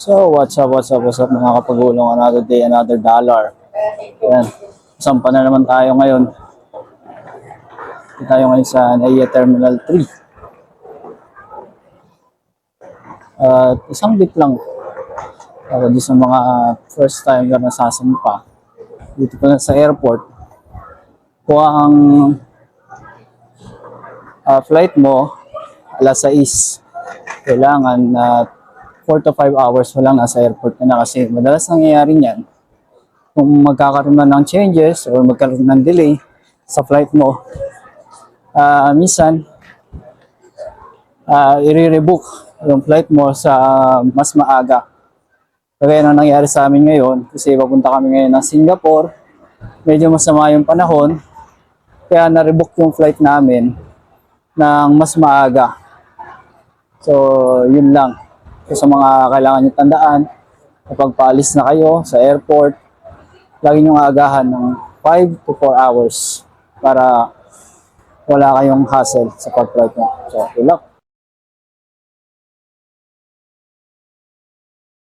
So, what's up, what's up, what's up mga kapagulong? Another day, another dollar. Ayan. Sampa na naman tayo ngayon. Dito tayo ngayon sa NAIA Terminal 3. At isang bit lang. Para di sa mga first time na nasasampa. Dito pa na sa airport. Kung ang ah, flight mo, alas 6, kailangan na 4 to 5 hours mo lang nasa airport ka na kasi madalas nangyayari niyan. Kung magkakaroon na ng changes or magkaroon ng delay sa flight mo ah minsan ah i-rebook yung flight mo sa mas maaga. Kagaya ng nangyari sa amin ngayon kasi papunta kami ngayon ng Singapore medyo masama yung panahon kaya na-rebook yung flight namin ng mas maaga. So, yun lang. So, sa mga kailangan nyo tandaan, kapag paalis na kayo sa airport, lagi nyo aagahan ng 5 to 4 hours para wala kayong hassle sa pag-flight mo. So, good luck.